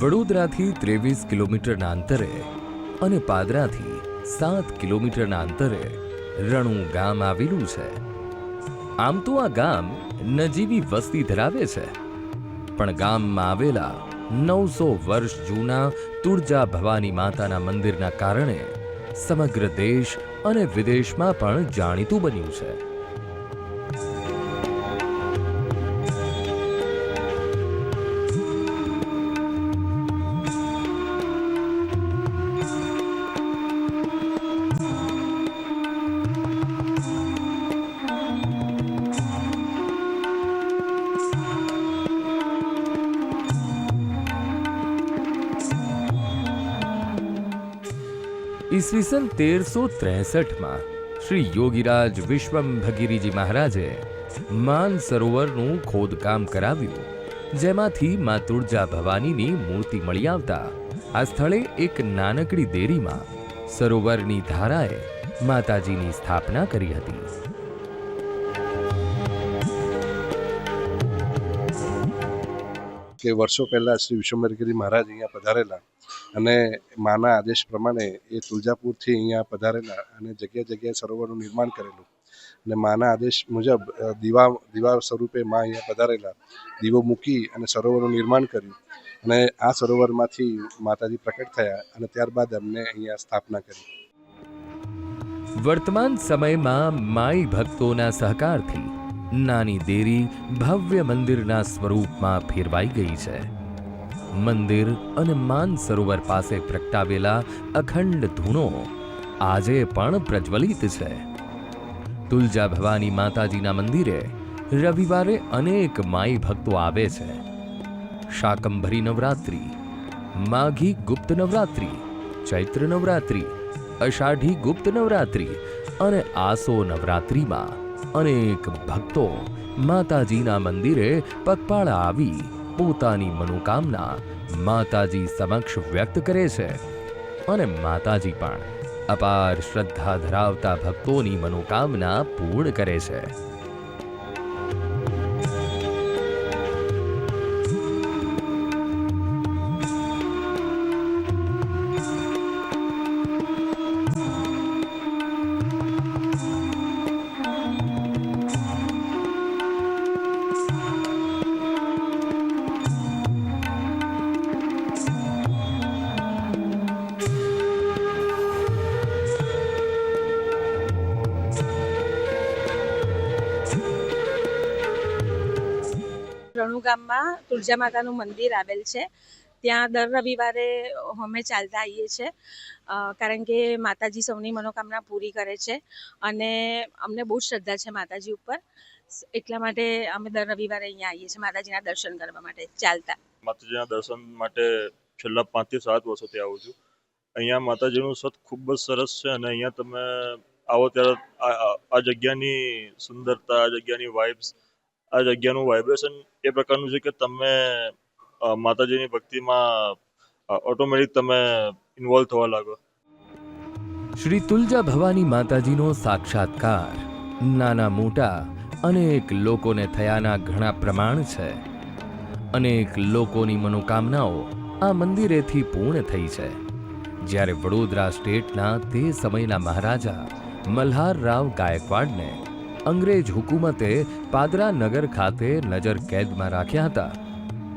વડોદરાથી ત્રેવીસ કિલોમીટરના અંતરે અને પાદરાથી સાત કિલોમીટરના અંતરે રણુ ગામ આવેલું છે. આમ તો આ ગામ નજીવી વસ્તી ધરાવે છે, પણ ગામમાં આવેલા નવસો વર્ષ જૂના તુળજા ભવાની માતાના મંદિરના કારણે સમગ્ર દેશ અને વિદેશમાં પણ જાણીતું બન્યું છે. ઈસવીસન તેરસો ત્રેસઠમાં શ્રી યોગીરાજ વિશ્વંભગીરીજી મહારાજે માન સરોવરનું ખોદકામ કરાવ્યું, જેમાંથી મા તુળજા ભવાનીની મૂર્તિ મળી આવતા આ સ્થળે એક નાનકડી દેરીમાં સરોવરની ધારાએ માતાજીની સ્થાપના કરી હતી. કે વર્ષો પહેલાં શ્રી વિશ્વમરગીરી મહારાજ અહીંયા પધારેલા અને માના આદેશ પ્રમાણે એ તુલજાપુરથી અહીંયા પધારેલા અને જગ્યા જગ્યાએ સરોવરનું નિર્માણ કરેલું. અને માના આદેશ મુજબ દીવા દીવા સ્વરૂપે મા અહીંયા પધારેલા દીવો મૂકી અને સરોવરનું નિર્માણ કર્યું અને આ સરોવરમાંથી માતાજી પ્રકટ થયા અને ત્યારબાદ અમને અહીંયા સ્થાપના કરી. વર્તમાન સમયમાં માઈ ભક્તોના સહકારથી નાની દેરી ભવ્ય મંદિરના સ્વરૂપમાં ફેરવાઈ ગઈ છે. મંદિર અને માન સરોવર પાસે પ્રગટાવેલા અખંડ ધૂણો આજે પણ પ્રજ્વલિત છે. તુલજા ભવાની માતાજીના મંદિરે રવિવારે અનેક માઈ ભક્તો આવે છે. શાકંભરી નવરાત્રિ, માઘી ગુપ્ત નવરાત્રિ, ચૈત્ર નવરાત્રિ, અષાઢી ગુપ્ત નવરાત્રિ અને આસો નવરાત્રિમાં અનેક ભક્તો માતાજીના મંદિરે પગપાળા આવી પોતાની મનોકામના માતાજી સમક્ષ વ્યક્ત કરે છે અને માતાજી પણ અપાર શ્રદ્ધા ધરાવતા ભક્તોની મનોકામના પૂર્ણ કરે છે. રણુ ગામમાં તુળજા માતાનું મંદિર આવેલ છે. ત્યાં દર રવિવારે અમે ચાલતા આવીએ છીએ કારણ કે માતાજી સૌની મનોકામના પૂરી કરે છે અને અમને બહુ જ શ્રદ્ધા છે માતાજી ઉપર. એટલા માટે અમે દર રવિવારે અહીંયા આવીએ છીએ માતાજીના દર્શન કરવા માટે ચાલતા. માતાજીના દર્શન માટે છેલ્લા પાંચથી સાત વર્ષોથી આવું છું. અહીંયા માતાજીનું સત ખૂબ જ સરસ છે અને અહીંયા તમે આવો ત્યારે આ જગ્યાની સુંદરતા, આ જગ્યાની વાઇબ્સ આ જગ્યાનું વાઇબ્રેશન એ પ્રકારનું છે કે તમે માતાજીની ભક્તિમાં ઓટોમેટિક તમે ઇન્વોલ્વ થવા લાગો. શ્રી તુલજા ભવાની માતાજીનો સાક્ષાત્કાર. નાના મોટા, અનેક લોકોને થયાના ઘણા પ્રમાણ છે. અનેક લોકોની મનોકામનાઓ આ મંદિરેથી પૂર્ણ થઈ છે. જ્યારે વડોદરા સ્ટેટના તે સમયના મહારાજા, મલ્હારરાવ ગાયકવાડને અંગ્રેજ હુકુમતે પાદરા નગર ખાતે નજર કેદમાં રાખ્યા હતા.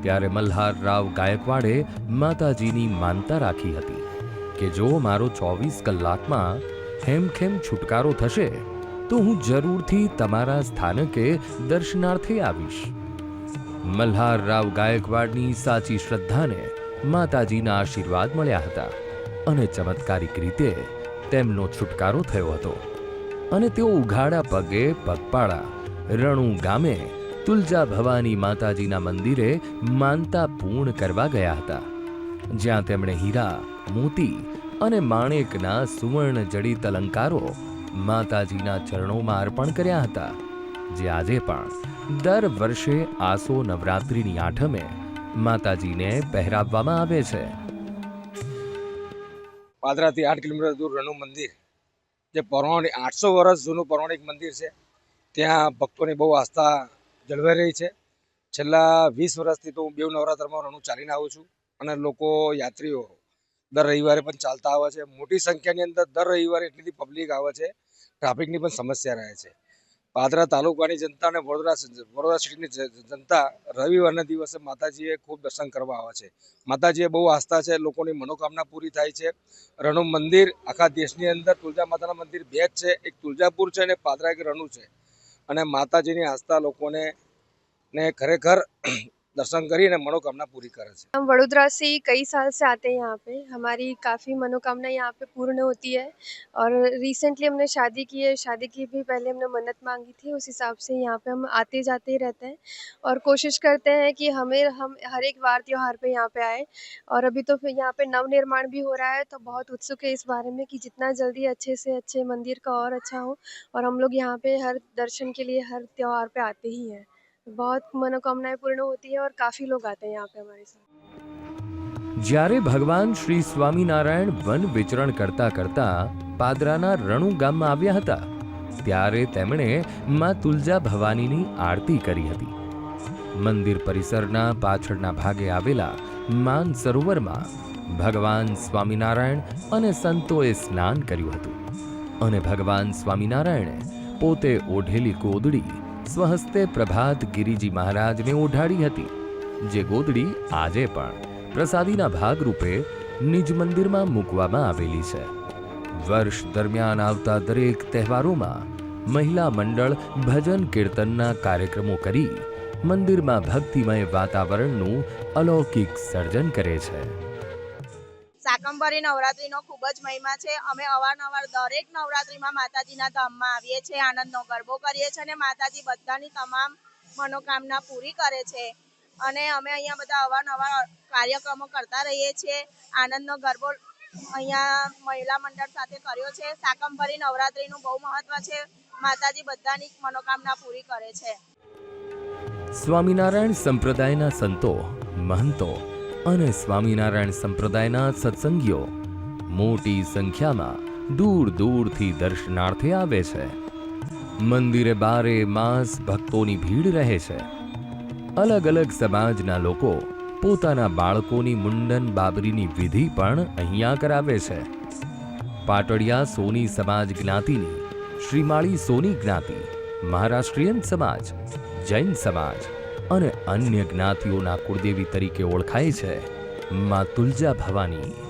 ત્યારે મલ્હાર રાવ ગાયકવાડે માતાજીની માનતા રાખી હતી કે જો મારો ચોવીસ કલાકમાં હેમખેમ છુટકારો થશે, તો હું જરૂરથી તમારા સ્થાનકે દર્શનાર્થે આવીશ. મલ્હાર રાવ ગાયકવાડની સાચી શ્રદ્ધાને માતાજીના આશીર્વાદ મળ્યા હતા અને ચમત્કારિક રીતે તેમનો છુટકારો થયો હતો. અને તેઓ ઉઘાડા પગે પગપાળા, રણુ ગામે, તુલજા ભવાની માતાજીના મંદિરે માનતા પૂર્ણ કરવા ગયા હતા. જ્યાં તેમણે હીરા, મોતી અને માણેકના સુવર્ણ જડિત અલંકારો માતાજીના ચરણોમાં અર્પણ કર્યા હતા, જે આજે પણ દર વર્ષે આસો નવરાત્રિની આઠમે માતાજીને પહેરાવવામાં આવે છે. પાદરાથી આઠ કિલોમીટર દૂર રણુ મંદિર જે પૌરાણિક આઠસો વર્ષ જૂનું પૌરાણિક મંદિર છે, ત્યાં ભક્તોની બહુ આસ્થા જળવાઈ રહી છે. છેલ્લા વીસ વર્ષથી તો હું બેવ નવરાત્રમાં રણું ચાલીને આવું છું અને લોકો યાત્રીઓ દર રવિવારે પણ ચાલતા આવે છે. મોટી સંખ્યાની અંદર દર રવિવારે એટલી બધી પબ્લિક આવે છે. ટ્રાફિકની પણ સમસ્યા રહે છે. પાદરા તાલુકાની જનતા અને વડોદરા વડોદરા સિટીની જનતા રવિવારના દિવસે માતાજીએ ખૂબ દર્શન કરવા આવે છે. માતાજીએ બહુ આસ્થા છે, લોકોની મનોકામના પૂરી થાય છે. રણુ મંદિર આખા દેશની અંદર તુલજા માતાના મંદિર બે જ છે, એક તુલજાપુર છે અને પાદરા એક રણુ છે. અને માતાજીની આસ્થા લોકોને ને ખરેખર દર્શન કરીને मनोकामना पूरी करे છે हम वडोदरा से कई साल से आते हैं यहाँ पे हमारी काफ़ी मनोकामना यहाँ पे पूर्ण होती है और रिसेंटली हमने शादी की है शादी की भी पहले हमने मन्नत मांगी थी उस हिसाब से यहाँ पे हम आते जाते ही रहते हैं और कोशिश करते हैं कि हमें हम हर एक बार त्योहार पे यहाँ पे आए और अभी तो फिर यहाँ पे नव निर्माण भी हो रहा है तो बहुत उत्सुक है इस बारे में कि जितना जल्दी अच्छे से अच्छे मंदिर का और अच्छा हो और हम लोग यहाँ पे हर दर्शन के लिए हर त्योहार पे आते ही हैं बहुत मनोकामनाएं पूर्ण होती है और काफ़ी लोग आते हैं यहाँ पे हमारे साथ જ્યારે ભગવાન શ્રી સ્વામિનારાયણ વન વિચરણ કરતા કરતા પાદરાના રણુ ગામમાં આવ્યા હતા ત્યારે તેમણે માં તુલજા ભવાનીની આરતી કરી હતી મંદિર પરિસરના પાછળના ભાગે આવેલા માન સરોવરમાં ભગવાન સ્વામિનારાયણ અને સંતોએ સ્નાન કર્યું હતું અને ભગવાન સ્વામિનારાયણે પોતે ઓઢેલી ગોદડી સ્વહસ્તે પ્રભાત ગિરિજી મહારાજને ઓઢાડી હતી. જે ગોદડી આજે પણ પ્રસાદીના ભાગરૂપે નિજ મંદિરમાં મૂકવામાં આવેલી છે. વર્ષ દરમિયાન આવતા દરેક તહેવારોમાં મહિલા મંડળ ભજન કીર્તનના કાર્યક્રમો કરી મંદિરમાં ભક્તિમય વાતાવરણનું અલૌકિક સર્જન કરે છે. શાકંભરી નવરાત્રીનો ખૂબ જ મહિમા છે. અમે અવારનવાર દરેક નવરાત્રીમાં માતાજીના ધામમાં આવીએ છીએ, આનંદનો ગરબો કરીએ છીએ અને માતાજી બધાની તમામ મનોકામના પૂરી કરે છે. અને અમે અહીંયા બધા અવારનવાર કાર્યક્રમો કરતા રહીએ છીએ. આનંદનો ગરબો અહીંયા મહિલા મંડળ સાથે કર્યો છે. સાકંભરી નવરાત્રીનું બહુ મહત્વ છે. માતાજી બધાની મનોકામના પૂરી કરે છે. સ્વામિનારાયણ સંપ્રદાયના સંતો, મહંતો અને સ્વામિનારાયણ સંપ્રદાયના સત્સંગીઓ મોટી સંખ્યામાં દૂર દૂરથી દર્શનાર્થે આવે છે. મંદિરે બારે માસ ભક્તોની ભીડ રહે છે. અલગ અલગ સમાજના લોકો પોતાના બાળકોની મુંડન બાબરીની વિધિ પણ અહીંયા કરાવે છે. પાટડિયા સોની સમાજ જ્ઞાતિની શ્રીમાળી સોની જ્ઞાતિ, મહારાષ્ટ્રીયન સમાજ, જૈન સમાજ અને અન્ય જ્ઞાતિઓના કુળદેવી તરીકે ઓળખાય છે માં તુલજા ભવાની.